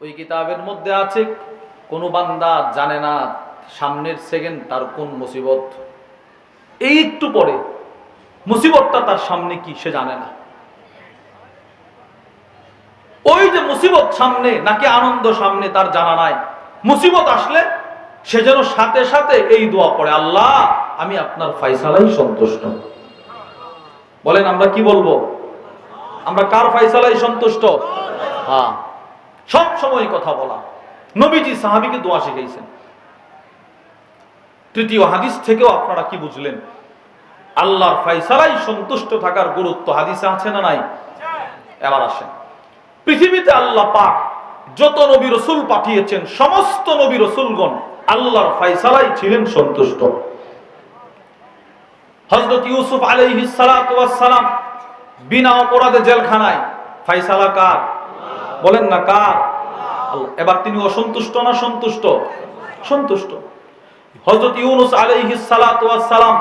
ওই কিতাবের মধ্যে আছে, কোন বান্দা জানে না সামনের সেকেন্ড তার কোন মুসিবত। এই একটু পরে মুসিবতটা তার সামনে কি সে জানে না। ওই যে মুসিবত সামনে নাকি আনন্দ সামনে তার জানা নাই। মুসিবত আসলে সে যেন সাথে সাথে এই দোয়া পড়ে, আল্লাহ, আমি আপনার ফাইসালাই সন্তুষ্ট। বলেন, আমরা কি বলব? আমরা কার ফাইসালাই সন্তুষ্ট? হ্যাঁ। সব সময় কথা বলা। নবীজি সাহাবিকে দোয়া শিখাইছেন। তৃতীয় হাদিস থেকেও আপনারা কি বুঝলেন? আল্লাহর ফাইসালাই সন্তুষ্ট থাকার গুরুত্ব হাদিসে আছে না নাই? এবার আসেন। পৃথিবীতে আল্লাহ পাক যত নবী রসুল পাঠিয়েছেন, সমস্ত নবী রসুলগণ আল্লাহর ফাইসালাই ছিলেন সন্তুষ্ট। হজরত ইউসুফ সালাম বিনা অপরাধে জেলখানায়। ফাইসালা কার? বলেন না কার। এবার তিনি অসন্তুষ্ট না সন্তুষ্ট? সন্তুষ্ট। হজরত ইউনুস ওয়াস সালাম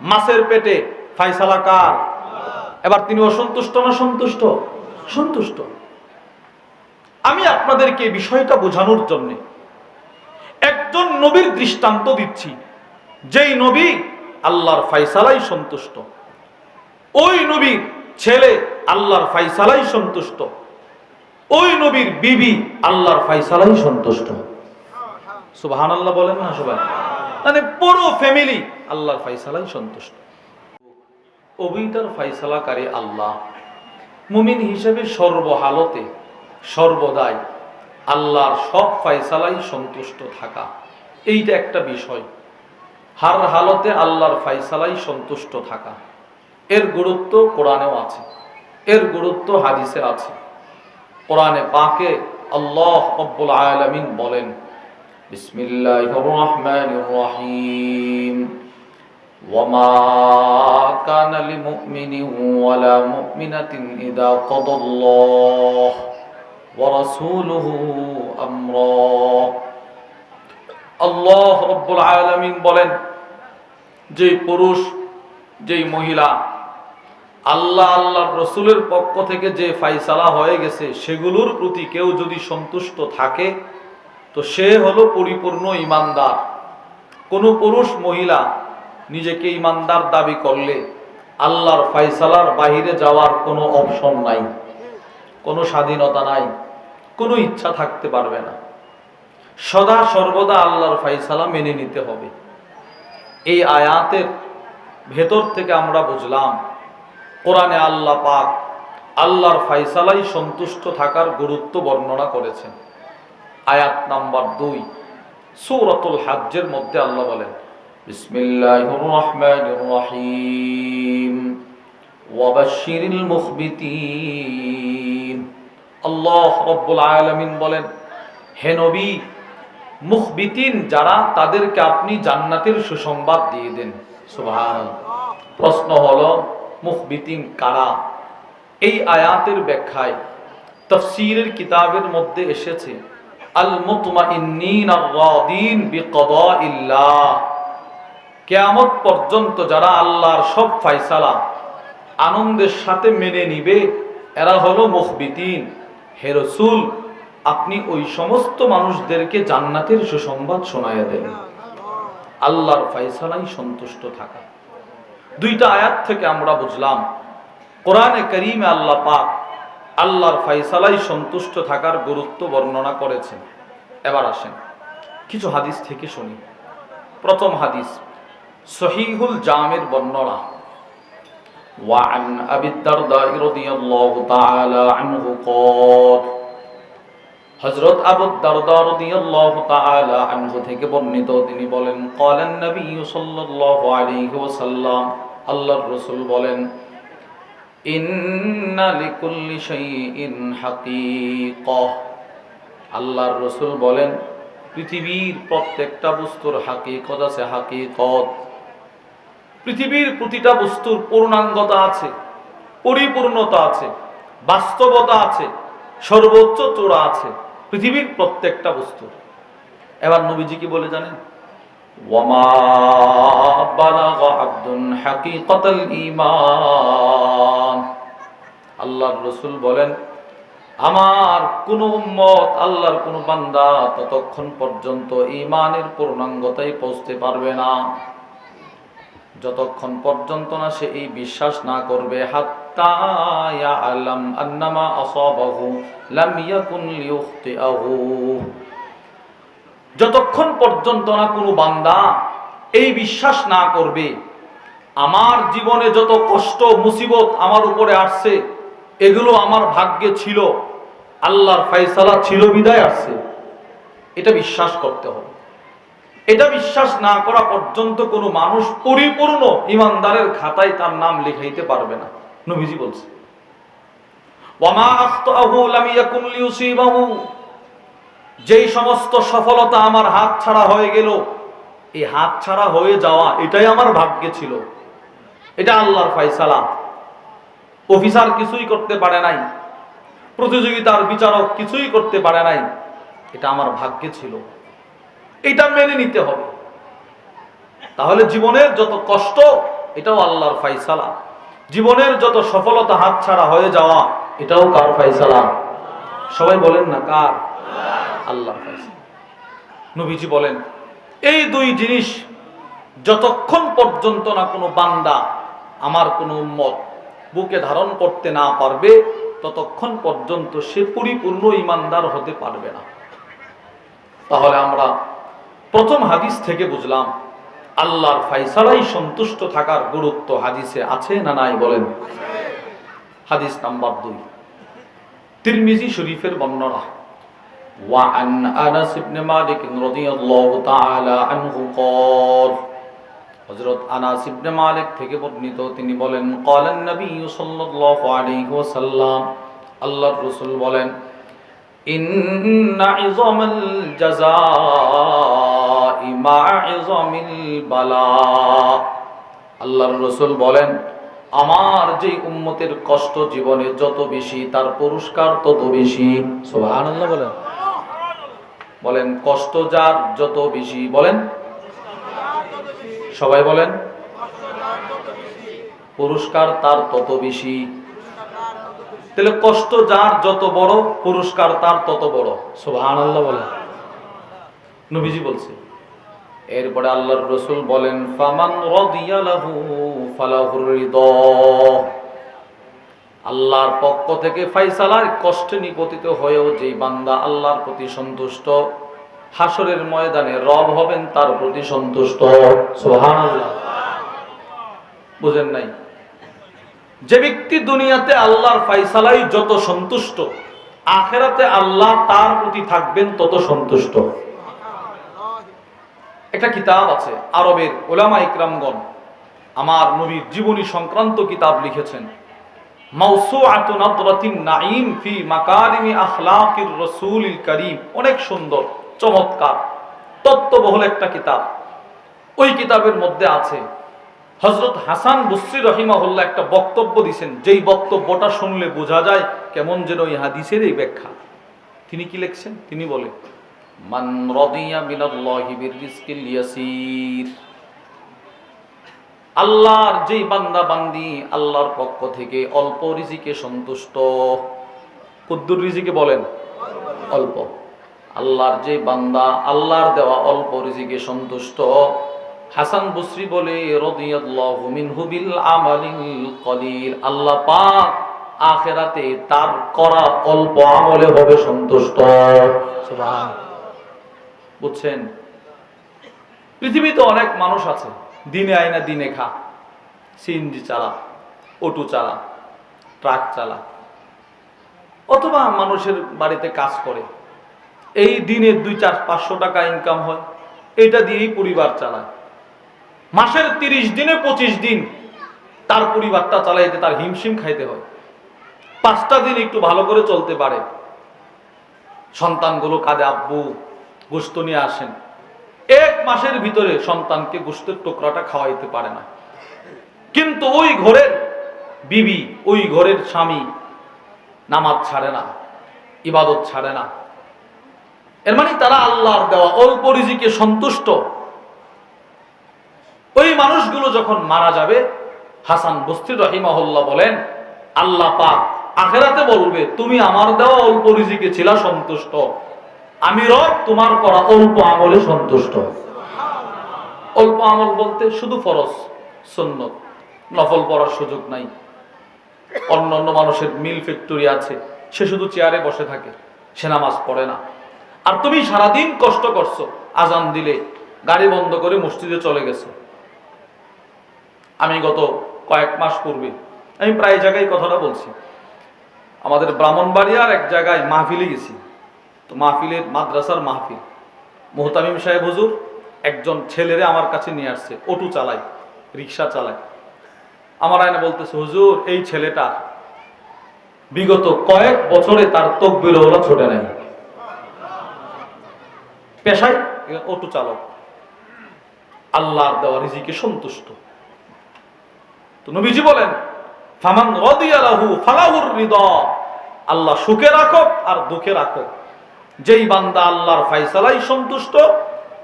মাছের পেটে ফাইসালা কার? এবার তিনি অসন্তুষ্ট না সন্তুষ্ট? সন্তুষ্ট। আমি আপনাদেরকে বিষয়টা বোঝানোর জন্য একজন নবীর দৃষ্টান্ত দিচ্ছি। যেই নবী আল্লাহর ফাইসালাই সন্তুষ্ট। ওই নবীর ছেলে আল্লাহর ফাইসালাই সন্তুষ্ট। ওই নবীর বিবি আল্লাহর ফাইসালাই সন্তুষ্ট। সুবাহান আল্লাহ বলেন না সবাই? মানে পুরো ফ্যামিলি আল্লাহর ফাইসালাই সন্তুষ্ট। অভিটার ফাইসালাকারী আল্লাহ, মুমিন হিসেবে সর্বহালতে, সর্বদাই আল্লাহর সব ফাইসালাই সন্তুষ্ট থাকা। এইটা একটা বিষয়। হার হালতে আল্লাহর ফাইসালাই সন্তুষ্ট থাকা। এর গুরুত্ব কোরআনেও আছে। এর গুরুত্ব হাদিসে আছে। কোরআনে পাকে আল্লাহ রব্বুল আলামিন বলেন বিসমিল্লাহির রহমানির রহিম وما كان لمؤمن ولا مؤمنة إذا قضى الله ورسوله أمرا আল্লাহ রব্বুল আলামিন বলেন যে পুরুষ যেই মহিলা আল্লাহ আল্লাহর রসুলের পক্ষ থেকে যে ফাইসালা হয়ে গেছে, সেগুলোর প্রতি কেউ যদি সন্তুষ্ট থাকে, তো সে হলো পরিপূর্ণ ইমানদার। কোনো পুরুষ মহিলা নিজেকে ইমানদার দাবি করলে আল্লাহর ফাইসালার বাহিরে যাওয়ার কোনো অপশন নাই, কোনো স্বাধীনতা নাই, কোনো ইচ্ছা থাকতে পারবে না। সদা সর্বদা আল্লাহর ফাইসালা মেনে নিতে হবে। এই আয়াতের ভেতর থেকে আমরা বুঝলাম কোরআনে আল্লাহ পাক আল্লাহর ফাইসালাই সন্তুষ্ট থাকার গুরুত্ব বর্ণনা করেছেন। আয়াত নাম্বার দুই, সৌরতুল হাজ্যের মধ্যে আল্লাহ বলেন মুখবিতিন। আল্লাহ রব্বুল আলামিন বলেন, হে নবী, মুখবিতিন যারা, তাদেরকে আপনি জান্নাতের সুসংবাদ দিয়ে দেন। প্রশ্ন হলো মুখবিতিন কারা। এই আয়াতের ব্যাখ্যায় তফসিরের কিতাবের মধ্যে এসেছে আল কিয়ামত পর্যন্ত যারা আল্লাহর সব ফয়সালা আনন্দের সাথে মেনে নিবে, এরা হলো মুখবিতিন হে রাসূল, আপনি ওই সমস্ত মানুষদেরকে জান্নাতের সুসংবাদ শোনায়া দেন। আল্লাহর ফাইসালাই সন্তুষ্ট থাকা। দুইটা আয়াত থেকে আমরা বুঝলাম কোরআনে করিমে আল্লাহ পাক আল্লাহর ফাইসালাই সন্তুষ্ট থাকার গুরুত্ব বর্ণনা করেছেন এবার আসেন কিছু হাদিস থেকে শুনি প্রথম হাদিস সহিহুল জামের বর্ণনা وعن أبي الدرداء رضي الله تعالى عنه قال হযরত আবু দারদা রাদিয়াল্লাহু তাআলা আনহু থেকে বর্ণিত তিনি বলেন قال النبي صلى الله عليه وسلم আল্লাহর রসুল বলেন আল্লাহর রসুল বলেন, পৃথিবীর প্রত্যেকটা বস্তুর হাকিকত আছে, হাকিকত। পৃথিবীর প্রতিটা বস্তুর পূর্ণাঙ্গতা আছে, পরিপূর্ণতা আছে, বাস্তবতা আছে, সর্বোচ্চ চূড়া আছে, পৃথিবীর প্রত্যেকটা বস্তুর। এবার নবীজি কি বলে জানেন? ওয়ামা বালাগা আব্দুন হাকিকাতাল ঈমান আল্লাহর রাসূল বলেন, আমার কোন উম্মত আল্লাহর কোন বান্দা ততক্ষণ পর্যন্ত ইমানের পূর্ণাঙ্গতায় পৌঁছতে পারবে না। যতক্ষণ পর্যন্ত না সে এই বিশ্বাস না করবে, হাত্তা ইয়ালাম আন্নামা আসাবাহু লাম ইয়াকুন লিউখতিআহু। যতক্ষণ পর্যন্ত না কোনো বান্দা এই বিশ্বাস না করবে, আমার জীবনে যত কষ্ট, মুসিবত আমার উপরে আসছে, এগুলো আমার ভাগ্যে ছিল, আল্লাহর ফাইসালা ছিল, বিদায় আসছে। এটা বিশ্বাস করতে হবে। এটা বিশ্বাস না করা পর্যন্ত কোনো মানুষ পরিপূর্ণ ইমানদারের খাতায় তার নাম লিখাইতে পারবে না, নবীজি বলছে। ওয়ামা আখতাহু লাম ইয়াকুন লিউসিবাহু। যেই সমস্ত সফলতা আমার হাত ছাড়া হয়ে গেল, এই হাত ছাড়া হয়ে যাওয়া এটাই আমার ভাগ্যে ছিল। এটা আল্লাহর ফাইসালা অফিসার কিছুই করতে পারে নাই, প্রতিযোগিতার বিচারক কিছুই করতে পারে নাই, এটা আমার ভাগ্যে ছিল। এটা মেনে নিতে হবে। তাহলে জীবনের যত কষ্ট, এটাও আল্লাহর ফাইসালা জীবনের যত সফলতা হাত ছাড়া হয়ে যাওয়া, এটাও কার ফাইসালা সবাই বলেন না কার? ফাইসালা নবীজি বলেন, এই দুই জিনিস যতক্ষণ পর্যন্ত না কোনো বান্দা আমার কোনো উম্মত বুকে ধারণ করতে না পারবে, ততক্ষণ পর্যন্ত সে পরিপূর্ণ ইমানদার হতে পারবে না। তাহলে আমরা প্রথম হাদিস থেকে বুঝলাম, আল্লাহর ফাইসালাই সন্তুষ্ট থাকার গুরুত্ব হাদিসে আছে না নাই বলেন? হাদিস নাম্বার দুই। তিরমিজি শরীফের বর্ণনা। وعن أنس بن مالك رضي الله تعالى عنه قال হযরত আনাস ইবনে মালিক থেকে বর্ণিত তিনি বলেন قال النبي صلى الله عليه وسلم আল্লাহর রাসূল বলেন إن عظم الجزاء مع عظم البلاء আল্লাহর রাসূল বলেন আমার যে উম্মতের কষ্ট জীবনে যত বেশি তার পুরস্কার তত বেশি সুবহানাল্লাহ বলেন বলেন, কষ্ট যার যত বেশি, বলেন। সবাই বলেন, পুরস্কার তার তত বেশি। তাহলে কষ্ট যার যত বড়, পুরস্কার তার তত বড়। সুবহান আল্লাহ বলেন। নবীজি বলছে, এরপরে আল্লাহর রসুল বলেন, ফামান রাদিয়ালাহু ফালাহুর রিদা। আল্লাহর পক্ষ থেকে ফাইসালার কষ্টে নিপতিত হয়েও যেই বান্দা আল্লাহর প্রতি সন্তুষ্ট হাসরের ময়দানে রব হবেন তার প্রতি সন্তুষ্ট। বুঝেন নাই? যে ব্যক্তি দুনিয়াতে আল্লাহর ফাইসালাই যত সন্তুষ্ট, আখেরাতে আল্লাহ তার প্রতি থাকবেন তত সন্তুষ্ট। একটা কিতাব আছে, আরবের ওলামা ইকরামগণ, আমার নবীর জীবনী সংক্রান্ত কিতাব লিখেছেন। অনেক সুন্দর, চমৎকার, তত্ত্ববহুল একটা কিতাব। ওই কিতাবের মধ্যে আছে হজরত হাসান বুসরি রহিমাহুল্লাহ একটা বক্তব্য দিছেন, যেই বক্তব্যটা শুনলে বোঝা যায় কেমন যেন ওই হাদিসের এই ব্যাখ্যা। তিনি কি লিখছেন? তিনি বলে মান রদিয়া মিনাল্লাহি বিররিজকিল ইয়াসির। আল্লাহর যেই বান্দা বান্দি আল্লাহর পক্ষ থেকে অল্প রিজিকে সন্তুষ্ট। কুদ্দুর রিজিকে বলেন? অল্প। আল্লাহর যে বান্দা আল্লাহর দেওয়া অল্প রিজিকে সন্তুষ্ট। হাসান বসরি বলে আল্লাহ পাক আখেরাতে তার করা অল্প আমলে হবে সন্তুষ্ট। বুঝছেন? পৃথিবীতে অনেক মানুষ আছে দিনে আয়না দিনে খা। সিএনজি চালা, অটো চালা, ট্রাক চালা। অথবা মানুষের বাড়িতে কাজ করে। এই দিনে দুই, চার, পাঁচশো টাকা ইনকাম হয়। এটা দিয়েই পরিবার চালায়। মাসের তিরিশ দিনে পঁচিশ দিন তার পরিবারটা চালাইতে, তার হিমশিম খাইতে হয়। পাঁচটা দিন একটু ভালো করে চলতে পারে। সন্তানগুলো কাঁদে, আব্বু গোস্ত নিয়ে আসেন। এক মাসের ভিতরে সন্তানকে গোস্তের টুকরাটা খাওয়াইতে পারে না। কিন্তু ওই ঘরের বিবি, ওই ঘরের স্বামী নামাজ ছাড়ে না, ইবাদত ছাড়ে না। এর মানে তারা আল্লাহর দেওয়া অল্প রিজিকে সন্তুষ্ট। ওই মানুষগুলো যখন মারা যাবে, হাসান বস্তি রহিমাহুল্লাহ বলেন, আল্লাহ পাক আখেরাতে বলবে, তুমি আমার দেওয়া অল্প রিজিকে ছিলা সন্তুষ্ট। আমি রব, তোমার করা অল্প আমলে সন্তুষ্ট। অল্প আমল বলতে শুধু ফরজ, সুন্নত। নফল পড়ার সুযোগ নাই। অন্য অন্য মানুষের মিল ফ্যাক্টরি আছে, সে শুধু চেয়ারে বসে থাকে, সে নামাজ পড়ে না। আর তুমি সারাদিন কষ্ট করছ, আজান দিলে, গাড়ি বন্ধ করে মসজিদে চলে গেছো। আমি গত কয়েক মাস পূর্বে, আমি প্রায় জায়গায় কথাটা বলছি। আমাদের ব্রাহ্মণবাড়িয়ার এক জায়গায় মাহফিলে গেছি। তো মাহফিলের মাদ্রাসার মাহফিল। মোহতামিম সাহেব, হুজুর, একজন ছেলেরে আমার কাছে নিয়ে আসছে, অটো চালায়, রিক্সা চালায়। আমার আয়না বলতেছে, হুজুর, এই ছেলেটা বিগত কয়েক বছরে তার তকবির ওরা ছোটে নাই। পেশায় অটো চালক। আল্লাহর দেওয়া রিজিকে সন্তুষ্ট। তো নবীজি বলেন, ফামান ফালাহুর আল্লাহ সুখে রাখো আর দুঃখে রাখো যেই বান্দা আল্লাহর ফাইসালাই সন্তুষ্ট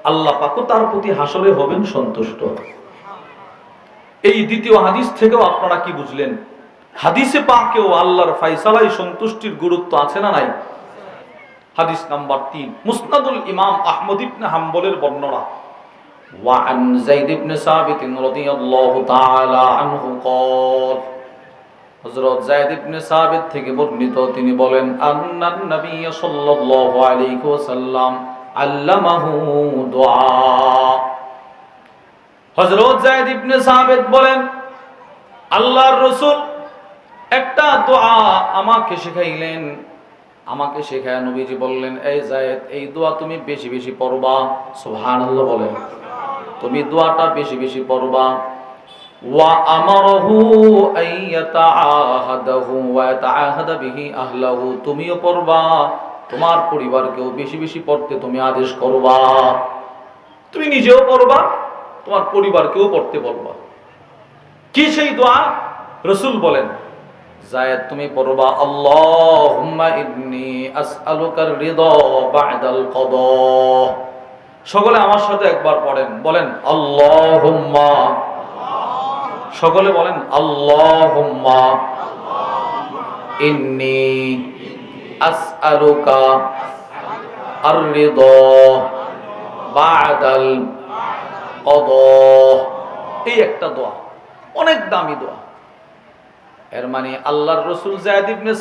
আল্লাহ পাকও তার প্রতি হাসরে হবেন সন্তুষ্ট এই দ্বিতীয় হাদিস থেকেও আপনারা কি বুঝলেন হাদিসে পাকেও আল্লাহর ফাইসালাই সন্তুষ্টির গুরুত্ব আছে না নাই হাদিস নাম্বার তিন মুসনাদুল ইমাম আহমদ ইবনে হাম্বলের বর্ণনা وعن زيد بن ثابت رضي الله تعالى عنه قال হযরত যায়েদ ইবনে সাবিত থেকে বর্ণিত, তিনি বলেন, আন্নান নবী সাল্লাল্লাহু আলাইহি ওয়াসাল্লাম আল্লামাহু দুআ। হযরত যায়েদ ইবনে সাবিত বলেন, আল্লাহর রাসূল একটা দোয়া আমাকে শেখাইলেন। আমাকে শেখায় নবীজি বললেন, এই জায়েদ এই দোয়া তুমি বেশি বেশি পড়বা। সুবহানাল্লাহ বলেন, তুমি দোয়াটা বেশি বেশি পড়বা। তুমিও পড়বা, তোমার পরিবারকেও বেশি বেশি পড়তে তুমি আদেশ করবা। তুমি নিজেও পড়বা, তোমার পরিবারকেও পড়তে বলবা। কি সেই দোয়া? রসুল বলেন, জায়েদ, তুমি পড়বা, আল্লাহুম্মা ইন্নী আসআলুকার রিদা বা'দাল কদা। সকলে আমার সাথে একবার পড়েন, বলেন, আল্লাহুম্মা সকলে বলেন, আল্লাহুম্মা ইন্নী আসআলুকা আর রিদা বা'দাল কদা। এই একটা দোয়া, অনেক দামি দোয়া। এর মানে আল্লাহর রসুল জায়দ ইবনে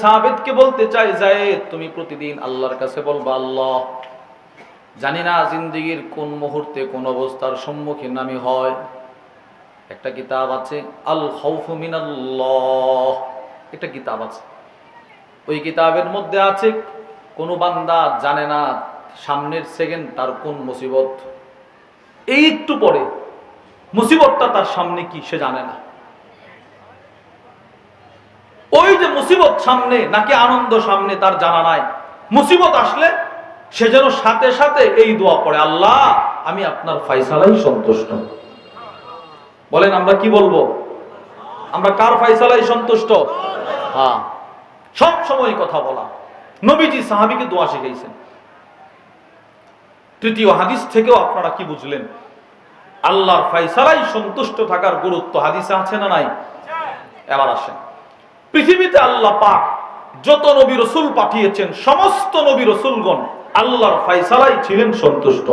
বলতে চাই জায়েদ তুমি প্রতিদিন আল্লাহর কাছে বলবা, আল্লাহ, জানি না জিন্দগির কোন মুহূর্তে কোন অবস্থার সম্মুখীন আমি হয়। একটা কিতাব আছে আল খৌফ মিনাল্লাহ। একটা কিতাব আছে। ওই কিতাবের মধ্যে আছে, কোন বান্দা জানে না সামনের সেকেন্ড তার কোন মুসিবত। এই একটু পরে মুসিবতটা তার সামনে কি সে জানে না। ওই যে মুসিবত সামনে নাকি আনন্দ সামনে তার জানা নাই। মুসিবত আসলে সে যেন সাথে সাথে এই দোয়া পড়ে, আল্লাহ, আমি আপনার ফাইসালাই সন্তুষ্ট। বলেন, আমরা কি বলব? আমরা কার ফাইসালাই সন্তুষ্ট? হ্যাঁ সব সময় কথা বলা। নবীজি সাহাবিকে দোয়া শিখাইছেন। তৃতীয় হাদিস থেকেও আপনারা কি বুঝলেন? আল্লাহর ফাইসালাই সন্তুষ্ট থাকার গুরুত্ব হাদিসে আছে না নাই? এবার আসেন। পৃথিবীতে আল্লাহ পাক যত নবী রসুল পাঠিয়েছেন, সমস্ত নবী রসুলগণ আল্লাহর ফাইসালাই ছিলেন সন্তুষ্ট।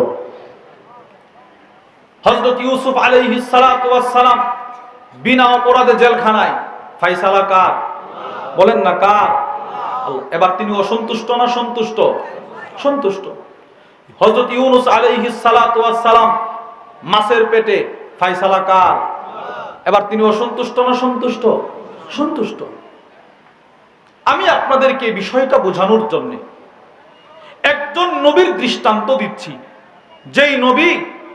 হজরত ইউসুফ আলাইহি সালাম বিনা অপরাধে জেলখানায়। ফাইসালা কার? বলেন না কার। এবার তিনি অসন্তুষ্ট না সন্তুষ্ট? সন্তুষ্ট। হজরত ইউনুস আলাইহি সালাম মাছের পেটে ফাইসালা কার? এবার তিনি অসন্তুষ্ট না সন্তুষ্ট? সন্তুষ্ট। আমি আপনাদেরকে বিষয়টা বোঝানোর জন্য একজন নবীর দৃষ্টান্ত দিচ্ছি। যেই নবী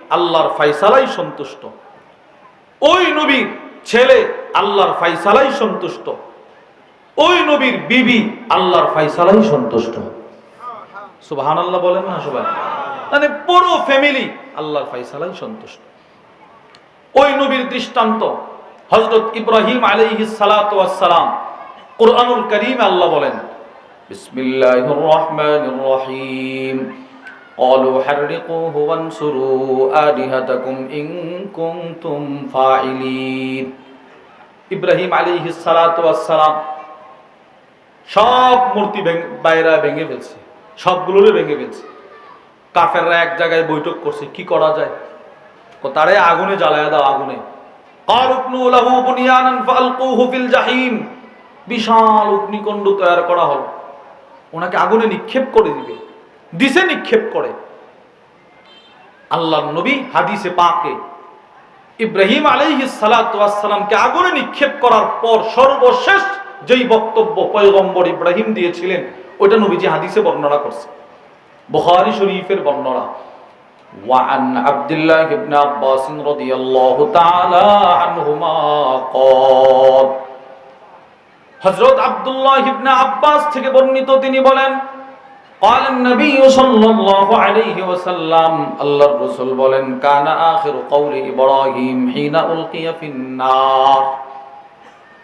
আল্লাহর ফাইসালাই সন্তুষ্ট। ওই নবীর ছেলে আল্লাহর ফাইসালাই সন্তুষ্ট। ওই নবীর বিবি আল্লাহর ফাইসালাই সন্তুষ্ট। সুবাহান আল্লাহ বলেন না সবাই? মানে পুরো ফ্যামিলি আল্লাহর ফাইসালাই সন্তুষ্ট। ওই নবীর দৃষ্টান্ত হজরত ইব্রাহিম আলাইহিস সালাম কোরআনুল করিম আল্লাহ বলেন, বিসমিল্লাহির রহমানির রহিম। قالوا حرقوه وانصروا آلهتكم إن كنتم فاعلين ইব্রাহিম আলাইহিস সালাতু ওয়াস সালাম সব মূর্তি ভেঙে বাইরে ভেঙে ফেলছে সবগুলোরে ভেঙে ফেলছে কাফেররা এক জায়গায় বৈঠক করছে কি করা যায় ও তারে আগুনে জ্বালায় দাও আগুনে কারুকনু লাহু বুনিয়ানান ফালকুহু ফিল জাহিম বিশাল অগ্নিকুণ্ড তৈরি করা হলো ওনাকে আগুনে নিক্ষেপ করে দিবে দিছে নিক্ষেপ করে আল্লাহ নবী হাদিসে পাকে ইব্রাহিম আলাইহিস সালামকে আগুনে নিক্ষেপ করার পর সর্বশেষ যেই বক্তব্য পয়গম্বর ইব্রাহিম দিয়েছিলেন ওইটা নবীজি হাদিসে বর্ণনা করছে বুখারী শরীফের বর্ণনা وعن عبد الله بن عباس رضي الله تعالى عنهما قال হযরত আব্দুল্লাহ ইবনে আব্বাস থেকে বর্ণিত তিনি বলেন قال النبي صلى الله عليه وسلم الله الرسول বলেন كان آخر قول إبراهيم حين ألقي في النار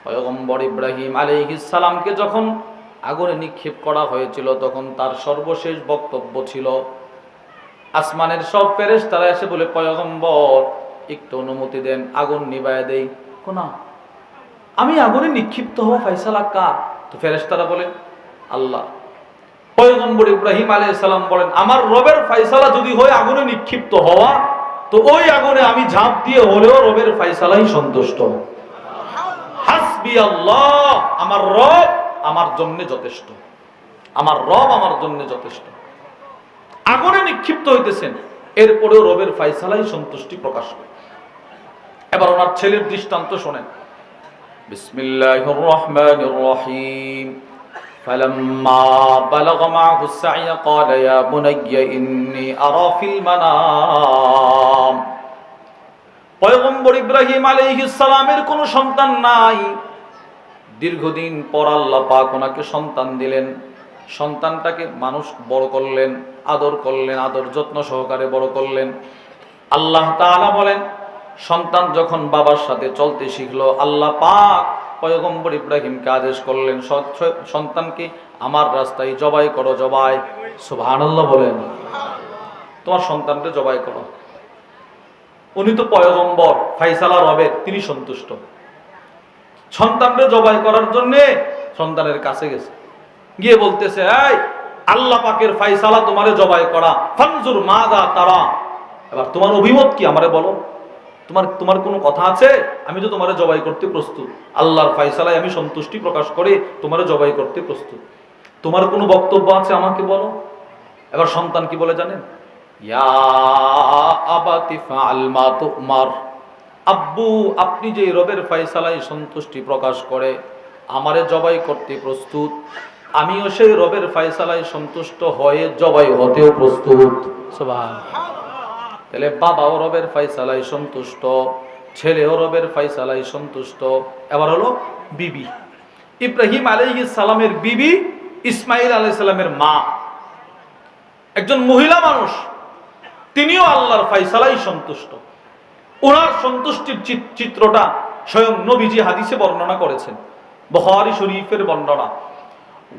পয়গম্বর ইব্রাহিম আলাইহিস সালামকে যখন আগুনে নিক্ষেপ করা হয়েছিল তখন তার সর্বশেষ বক্তব্য ছিল আসমানের সব ফেরেশ তারা এসে বলে পয়গম্বর একটু অনুমতি দেন আগুন নিবায় দেই কোনা আমি আগুনে নিক্ষিপ্ত হওয়া ফাইসালা কার তো ফেরেশতারা বলে আল্লাহ পয়গম্বর ইব্রাহিম আলাইহিস বলেন, আমার রবের ফাইসালা যদি হয়, আগুনে নিক্ষিপ্ত হওয়া, তো ওই আগুনে আমি ঝাঁপ দিয়ে হলেও রবের ফাইসালাই সন্তুষ্ট হাসবি আমার রব আমার জন্য যথেষ্ট। আমার রব আমার জন্য যথেষ্ট। আগুনে নিক্ষিপ্ত হইতেছেন, এরপরেও রবের ফাইসালাই সন্তুষ্টি প্রকাশ করে। এবার ওনার ছেলের দৃষ্টান্ত শোনেন। বিসমিল্লাহির রহমানির রহিম। فلما بلغ معه السعي قال يا بني إني أرى في المنام পয়গম্বর ইব্রাহিম আলাইহিস সালামের কোনো সন্তান নাই দীর্ঘদিন পর আল্লাহ পাক ওনাকে সন্তান দিলেন সন্তানটাকে মানুষ বড় করলেন আদর করলেন আদর যত্ন সহকারে বড় করলেন আল্লাহ তাআলা বলেন সন্তান যখন বাবার সাথে চলতে শিখলো আল্লাহ পাক পয়গম্বর ইব্রাহিমকে আদেশ করলেন সন্তানকে আমার রাস্তায় জবাই করো, জবাই। সুবহানাল্লাহ বলেন। তোমার সন্তানকে জবাই করো। উনি তো পয়গম্বর, ফাইসালা রবের, তিনি সন্তুষ্ট। সন্তানকে জবাই করার জন্য সন্তানের কাছে গেছে। গিয়ে বলতেছে, এই, আল্লাহ পাকের ফাইসালা তোমারে জবাই করা। ফানজুর মাদা তারা। এবার তোমার অভিমত কি আমারে বলো? তোমার তোমার কোনো কথা আছে? আমি তো তোমারে জবাই করতে প্রস্তুত। আল্লাহর ফাইসালায় আমি সন্তুষ্টি প্রকাশ করে তোমারে জবাই করতে প্রস্তুত। তোমার কোনো বক্তব্য আছে আমাকে বলো? এবার সন্তান কি বলে জানেন? আব্বু, আপনি যে রবের ফাইসালায় সন্তুষ্টি প্রকাশ করে আমারে জবাই করতে প্রস্তুত, আমিও সেই রবের ফাইসালায় সন্তুষ্ট হয়ে জবাই হতেও প্রস্তুত। সুবহান। তাহলে বাবাও রবের ফাইসালায় সন্তুষ্ট, ছেলেও রবের ফাইসালায় সন্তুষ্ট। এবার হলো বিবি। ইব্রাহিম আলাইহিস সালামের বিবি ইসমাইল আলাইহিস সালামের মা। একজন মহিলা মানুষ, তিনিও আল্লাহর ফাইসালাই সন্তুষ্ট। ওনার সন্তুষ্টির চিত্রটা স্বয়ং নবীজি হাদিসে বর্ণনা করেছেন। বহারি শরীফের বর্ণনা।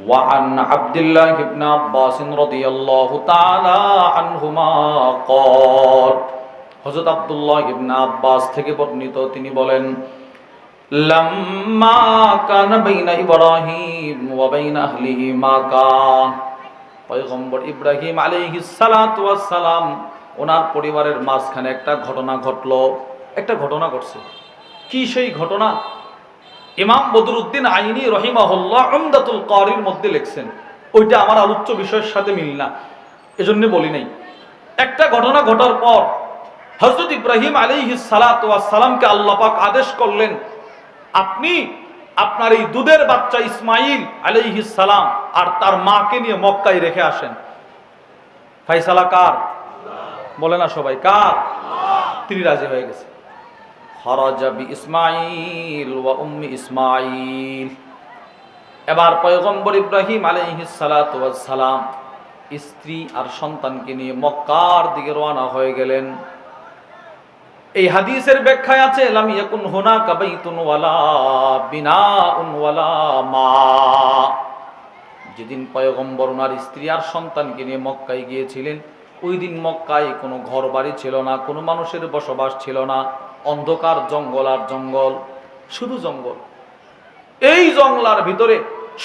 وعن عبد الله بن عباس رضي الله تعالى عنهما قال হযরত আব্দুল্লাহ ইবনে আব্বাস থেকে বর্ণিত তিনি বলেন লাম্মা কানা বাইনা ইব্রাহিম ওয়া বাইনা আহলিহি মা কান পয়গম্বর ইব্রাহিম আলাইহিস সালাতু ওয়াস সালাম ওনার পরিবারের মাঝখানে একটা ঘটনা ঘটলো একটা ঘটনা ঘটছে কি সেই ঘটনা ইমাম বদরুদ্দিন আইনি রহিমাহুল্লাহ উমদাতুল কারির মধ্যে লিখছেন, ওইটা আমার আলোচ্য বিষয়ের সাথে মিল না। এজন্য বলি নাই। একটা ঘটনা ঘটার পর হজরত ইব্রাহিম আলাইহিস সালাতু ওয়াস সালামকে আল্লাহ আদেশ করলেন, আপনি আপনার এই দুধের বাচ্চা ইসমাইল আলাইহিস সালাম আর তার মাকে নিয়ে মক্কায় রেখে আসেন। ফাইসালা কার? বলে না সবাই, কার? তিনি রাজি হয়ে গেছে। খরাজা বি ইসমাইল ওয়া উম্মি ইসমাইল এবার পয়গম্বর ইব্রাহিম আলাইহিস সালাতু ওয়াস সালাম স্ত্রী আর সন্তানকে নিয়ে মক্কার দিকে রওনা হয়ে গেলেন। এই হাদিসের ব্যাখ্যায় আছে, লাম ইয়াকুন হুনাকা বাইতুন ওয়ালা বিনাউন ওয়ালা মা। যেদিন পয়গম্বর ওনার স্ত্রী আর সন্তানকে নিয়ে মক্কায় গিয়েছিলেন, ওই দিন মক্কায় কোনো ঘর বাড়ি ছিল না, কোনো মানুষের বসবাস ছিল না। অন্ধকার জঙ্গল আর জঙ্গল, শুধু জঙ্গল। এই জঙ্গলার ভিতরে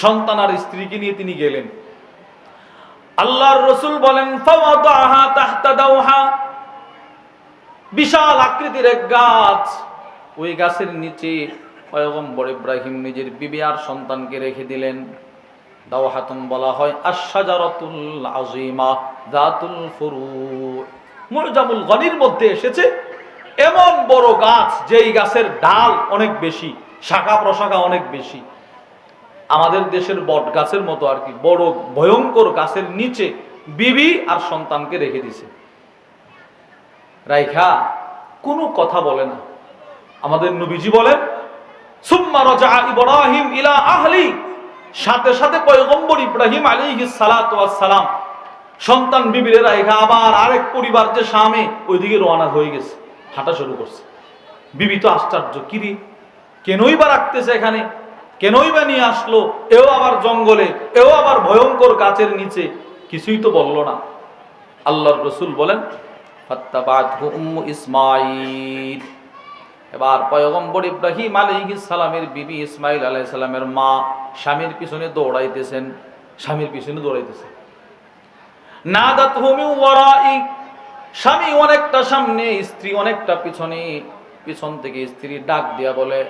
সন্তান আর স্ত্রীকে নিয়ে তিনি গেলেন। আল্লাহর রসুল বলেন বিশাল আকৃতির এক গাছ। ওই গাছের নিচে পয়গম্বর ইব্রাহিম নিজের বিবি আর সন্তানকে রেখে দিলেন। দাওহাতুন বলা হয় আশাজারাতুল আজিমা জাতুল ফুরু মুরজামুল গনির মধ্যে এসেছে এমন বড় গাছ যেই গাছের ডাল অনেক বেশি, শাখা প্রশাখা অনেক বেশি। আমাদের দেশের বট গাছের মতো আর কি, বড় ভয়ঙ্কর গাছের নিচে বিবি আর সন্তানকে রেখে দিছে। রাইখা, কোনো কথা বলে না। আমাদের নবীজি বলেন, সুম্মা রাজা ইব্রাহিম ইলা আহলি। সাথে সাথে পয়গম্বর ইব্রাহিম আলাইহিস সালাতু ওয়াস সালাম সন্তান বিবিরে রাইখা, আবার আরেক পরিবার যে সামে ওইদিকে রওনা হয়ে গেছে। হাঁটা শুরু করছে। বিবি তো আশ্চর্য কিরি কেনই বা রাখতেছে এখানে? কেনই বা নিয়ে আসলো? এও আবার জঙ্গলে, এও আবার ভয়ঙ্কর গাছের নিচে। কিছুই তো বলল না। আল্লাহর রসুল বলেন উম্মু এবার পয়গম্বর ইব্রাহিম আলাইহিস সালামের বিবি ইসমাইল আলাইহিস সালামের মা স্বামীর পিছনে দৌড়াইতেছেন। স্বামীর পিছনে দৌড়াইতেছেন নাদাত হুমি ওয়ারাই স্বামী অনেকটা সামনে, স্ত্রী অনেকটা পিছনে। পিছন থেকে স্ত্রী ডাক দিয়া বলে,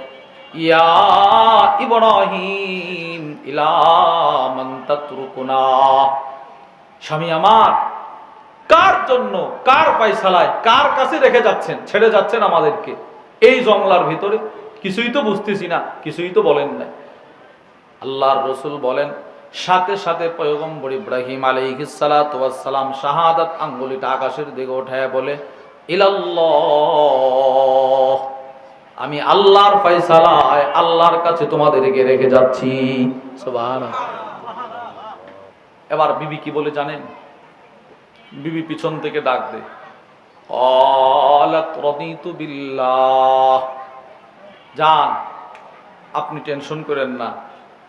ইয়া ইব্রাহিম, ইলা মান তাতরুকুনা। স্বামী আমার, কার জন্য, কার পয়সালায় কার কাছে রেখে যাচ্ছেন, ছেড়ে যাচ্ছেন আমাদেরকে? এই জংলার ভিতরে কিছুই তো বুঝতেছি না, কিছুই তো বলেন না আল্লাহর রসুল বলেন সাথে সাথে পয়গম্বর ইব্রাহিম সালাম শাহাদাত আঙ্গুলিটা আকাশের দিকে ওঠায় বলে, ইলাল্লাহ, আমি আল্লাহর ফয়সালায় আল্লাহর কাছে তোমাদেরকে রেখে যাচ্ছি। এবার বিবি কি বলে জানেন? বিবি পিছন থেকে ডাক দে যান আপনি টেনশন করেন না।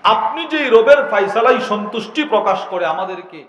আপনি যে রবের ফাইসালাই সন্তুষ্টি প্রকাশ করে আমাদেরকে